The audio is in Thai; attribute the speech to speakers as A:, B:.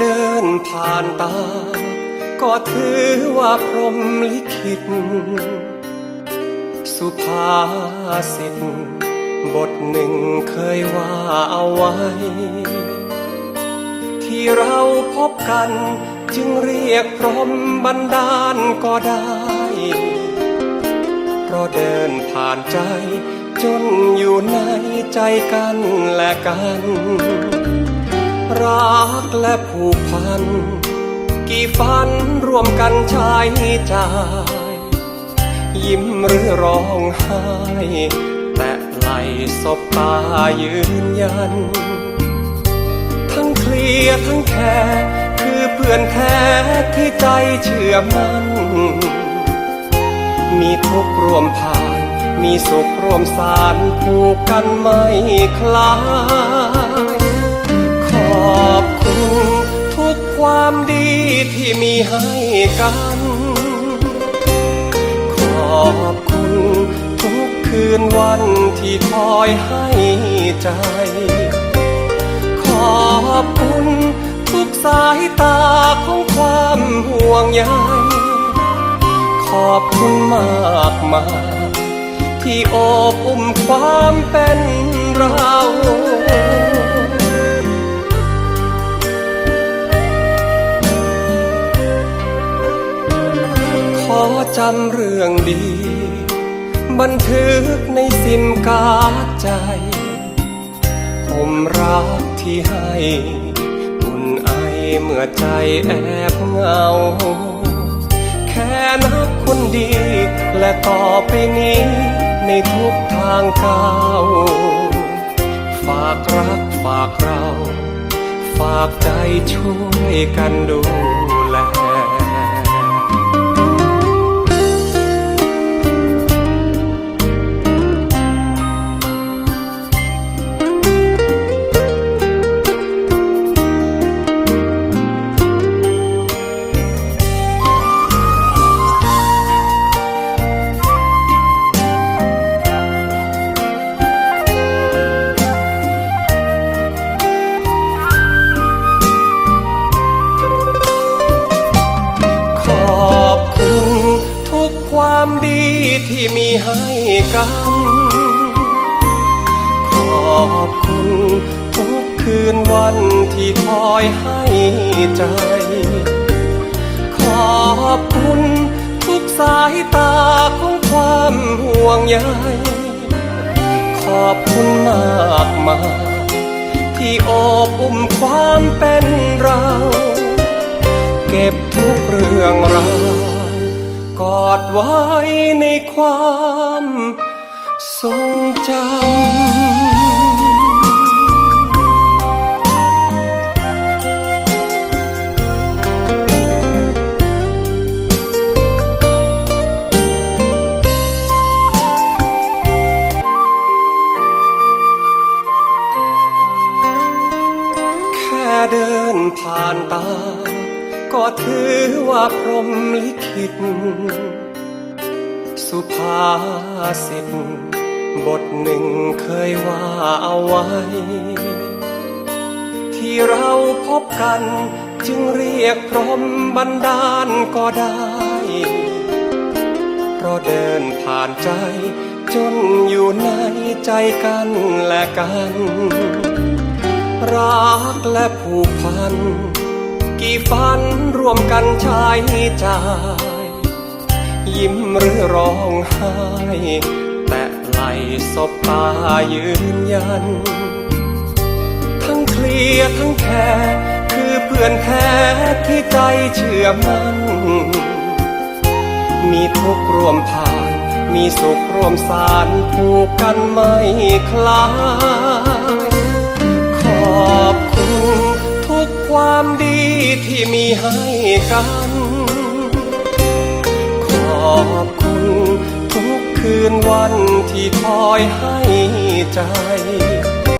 A: เดินผ่านตา ก็ถือว่าพรหมลิขิต สุภาษิตบทหนึ่งเคยว่าเอาไว้ ที่เราพบกันจึงเรียกพรมบันดาลก็ได้ เพราะเดินผ่านใจ จนอยู่ในใจกันและกัน รักและผูกพัน กี่ฝันร่วมกันใช้จ่าย ยิ้มหรือร้องไห้ แต่ไหลสบตายืนยัน ทั้งเคลียร์ทั้งแค่คือเพื่อนแท้ที่ใจเชื่อมันมีทุกร่วมผ่าน มีสุขร่วมสารผูกกันไม่คลาย อบคุณทุกความดีที่มีให้กัน ขอบคุณทุกคืนวันที่คอยให้ใจ ขอบคุณทุกสายตาของความห่วงใย ขอบคุณมากมายที่อบอุ้มความเป็นเราำเรื่องดี บันทึกในซิมกาใจ ผมรักที่ให้อุ่นไอเมื่อใจแอบเหงา แค่นับคนดี และต่อไปนี้ในทุกทางก้าวฝากรักฝากเรา ฝากใจช่วยกันดู ความดีที่มีให้กัน ขอบคุณทุกคืนวันที่คอยให้ใจ ขอบคุณทุกสายตาของความห่วงใย ขอบคุณมากมายที่อบอุ้มความเป็นเรา ความทรงจำแค่เดินผ่านตา ก็ถือว่าพรมลิขิต สุภาษิตบทหนึ่งเคยว่าเอาไว้ ที่เราพบกันจึงเรียกพรมบันดาลก็ได้ เพราะเดินผ่านใจ จนอยู่ในใจกันและกัน รักและผูกพัน กี่ฝันร่วมกันใช้จ่าย ยิ้มหรือร้องไห้แต่ไหลสบตายืนยัน ทั้งเคลียทั้งแค่คือเพื่อนแท้ที่ใจเชื่อมันมีทุกข์ร่วมผ่าน มีสุขร่วมสารผูกกันไม่คลายขอบคุณทุกความดีที่มีให้กัน อบคุณ ทุกคืนวันที่คอยให้ใจ